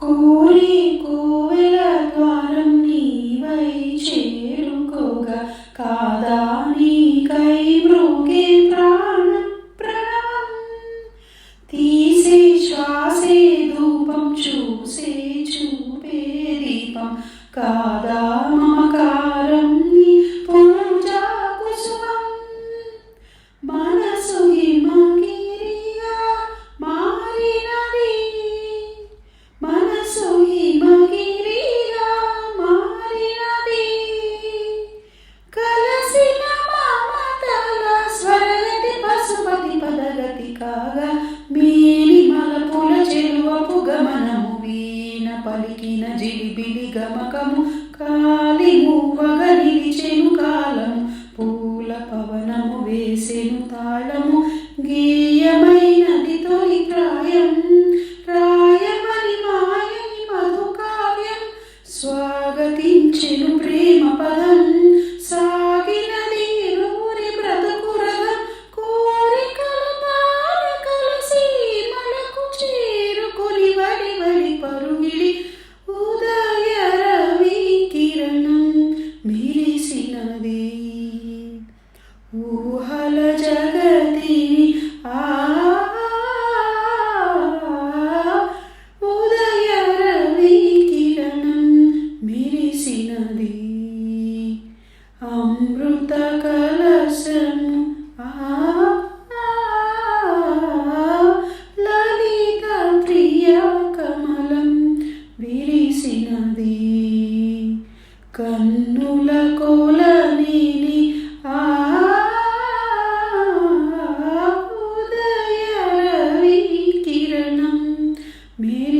కోరి కోవెల ద్వారం నీవై చేరుకోగా కాదా నీకై మృగే పలికిన జిలిబిలి గమకము కాలి మూవగ నిలిచెను కాలము. పూల పవనము వేసెను తాళము. గేయమైనది తొలి ప్రాయం రాయమని మాయని మధుకావ్యం స్వాగతించెను ప్రేమ పదం. ఊహల జగతి ఆ ఉదయ రవి కిరణం మిరిసినది. అమృత కలశం ఆ లలిత ప్రియ కమలం విరిసినది కన్నుల ఉదయ రవి కిరణం మేరీ